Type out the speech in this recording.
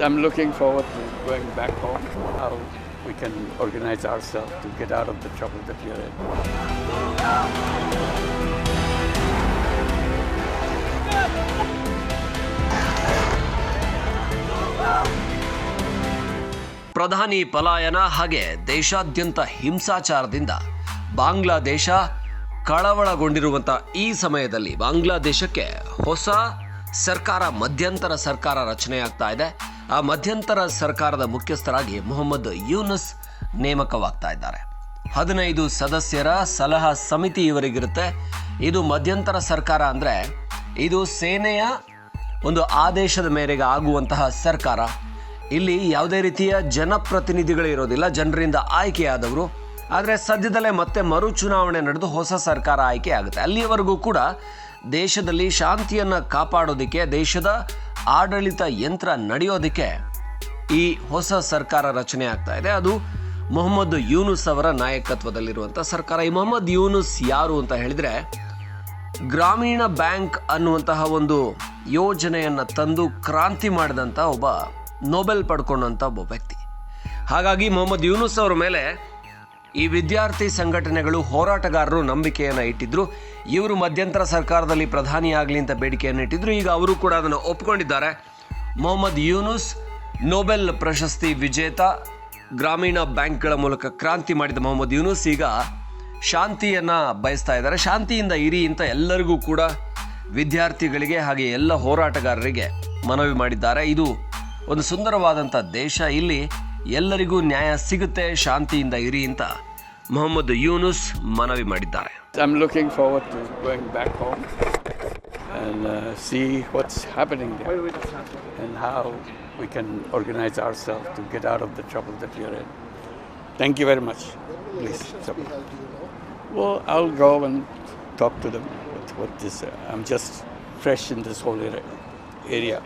I'm looking forward to going back home, how we can organize ourselves to get out of the trouble that we're in. ಪ್ರಧಾನಿ ಪಲಾಯನ ಹಾಗೆ ದೇಶಾದ್ಯಂತ ಹಿಂಸಾಚಾರದಿಂದ ಬಾಂಗ್ಲಾದೇಶ ಕಳವಳಗೊಂಡಿರುವಂಥ ಈ ಸಮಯದಲ್ಲಿ ಬಾಂಗ್ಲಾದೇಶಕ್ಕೆ ಹೊಸ ಸರ್ಕಾರ ಮಧ್ಯಂತರ ಸರ್ಕಾರ ರಚನೆಯಾಗ್ತಾ ಇದೆ ಆ ಮಧ್ಯಂತರ ಸರ್ಕಾರದ ಮುಖ್ಯಸ್ಥರಾಗಿ ಮೊಹಮ್ಮದ್ ಯೂನಸ್ ನೇಮಕವಾಗ್ತಾ ಇದ್ದಾರೆ. ಹದಿನೈದು ಸದಸ್ಯರ ಸಲಹಾ ಸಮಿತಿ ಇವರಿಗಿರುತ್ತೆ ಇದು ಮಧ್ಯಂತರ ಸರ್ಕಾರ ಅಂದರೆ ಇದು ಸೇನೆಯ ಒಂದು ಆದೇಶದ ಮೇರೆಗೆ ಆಗುವಂತಹ ಸರ್ಕಾರ. ಇಲ್ಲಿ ಯಾವುದೇ ರೀತಿಯ ಜನಪ್ರತಿನಿಧಿಗಳು ಇರೋದಿಲ್ಲ, ಜನರಿಂದ ಆಯ್ಕೆಯಾದವರು. ಆದರೆ ಸದ್ಯದಲ್ಲೇ ಮತ್ತೆ ಮರು ಚುನಾವಣೆ ನಡೆದು ಹೊಸ ಸರ್ಕಾರ ಆಯ್ಕೆ ಆಗುತ್ತೆ. ಅಲ್ಲಿಯವರೆಗೂ ಕೂಡ ದೇಶದಲ್ಲಿ ಶಾಂತಿಯನ್ನು ಕಾಪಾಡೋದಕ್ಕೆ ದೇಶದ ಆಡಳಿತ ಯಂತ್ರ ನಡೆಯೋದಕ್ಕೆ ಈ ಹೊಸ ಸರ್ಕಾರ ರಚನೆ ಆಗ್ತಾ ಇದೆ. ಅದು ಮೊಹಮ್ಮದ್ ಯೂನುಸ್ ಅವರ ನಾಯಕತ್ವದಲ್ಲಿರುವಂಥ ಸರ್ಕಾರ. ಈ ಮೊಹಮ್ಮದ್ ಯೂನುಸ್ ಯಾರು ಅಂತ ಹೇಳಿದರೆ, ಗ್ರಾಮೀಣ ಬ್ಯಾಂಕ್ ಅನ್ನುವಂತಹ ಒಂದು ಯೋಜನೆಯನ್ನು ತಂದು ಕ್ರಾಂತಿ ಮಾಡಿದಂಥ ಒಬ್ಬ, ನೊಬೆಲ್ ಪಡ್ಕೊಂಡಂಥ ಒಬ್ಬ ವ್ಯಕ್ತಿ. ಹಾಗಾಗಿ ಮೊಹಮ್ಮದ್ ಯೂನುಸ್ ಅವರ ಮೇಲೆ ಈ ವಿದ್ಯಾರ್ಥಿ ಸಂಘಟನೆಗಳು ಹೋರಾಟಗಾರರು ನಂಬಿಕೆಯನ್ನು ಇಟ್ಟಿದ್ರು. ಇವರು ಮಧ್ಯಂತರ ಸರ್ಕಾರದಲ್ಲಿ ಪ್ರಧಾನಿಯಾಗಲಿ ಅಂತ ಬೇಡಿಕೆಯನ್ನು ಇಟ್ಟಿದ್ರು. ಈಗ ಅವರು ಕೂಡ ಅದನ್ನು ಒಪ್ಕೊಂಡಿದ್ದಾರೆ. ಮೊಹಮ್ಮದ್ ಯೂನುಸ್, ನೋಬೆಲ್ ಪ್ರಶಸ್ತಿ ವಿಜೇತ, ಗ್ರಾಮೀಣ ಬ್ಯಾಂಕ್ಗಳ ಮೂಲಕ ಕ್ರಾಂತಿ ಮಾಡಿದ ಮೊಹಮ್ಮದ್ ಯೂನುಸ್ ಈಗ ಶಾಂತಿಯನ್ನು ಬಯಸ್ತಾ ಇದ್ದಾರೆ. ಶಾಂತಿಯಿಂದ ಇರಿ ಅಂತ ಎಲ್ಲರಿಗೂ ಕೂಡ ವಿದ್ಯಾರ್ಥಿಗಳಿಗೆ ಹಾಗೆ ಎಲ್ಲ ಹೋರಾಟಗಾರರಿಗೆ ಮನವಿ ಮಾಡಿದ್ದಾರೆ. ಇದು ಒಂದು ಸುಂದರವಾದಂಥ ದೇಶ. ಇಲ್ಲಿ ಎಲ್ಲರಿಗೂ ನ್ಯಾಯ ಸಿಗುತ್ತೆ. ಶಾಂತಿಯಿಂದ ಇರಿ ಅಂತ ಮೊಹಮ್ಮದ್ ಯೂನುಸ್ ಮನವಿ ಮಾಡಿದ್ದಾರೆ I'm looking forward to going back home and uh, see what's happening there and how we can organize ourselves to get out of the trouble that we are in. Thank you very much. Please. support. Well, I'll go and talk to them. What, what is, uh, I'm just fresh in this whole area. area.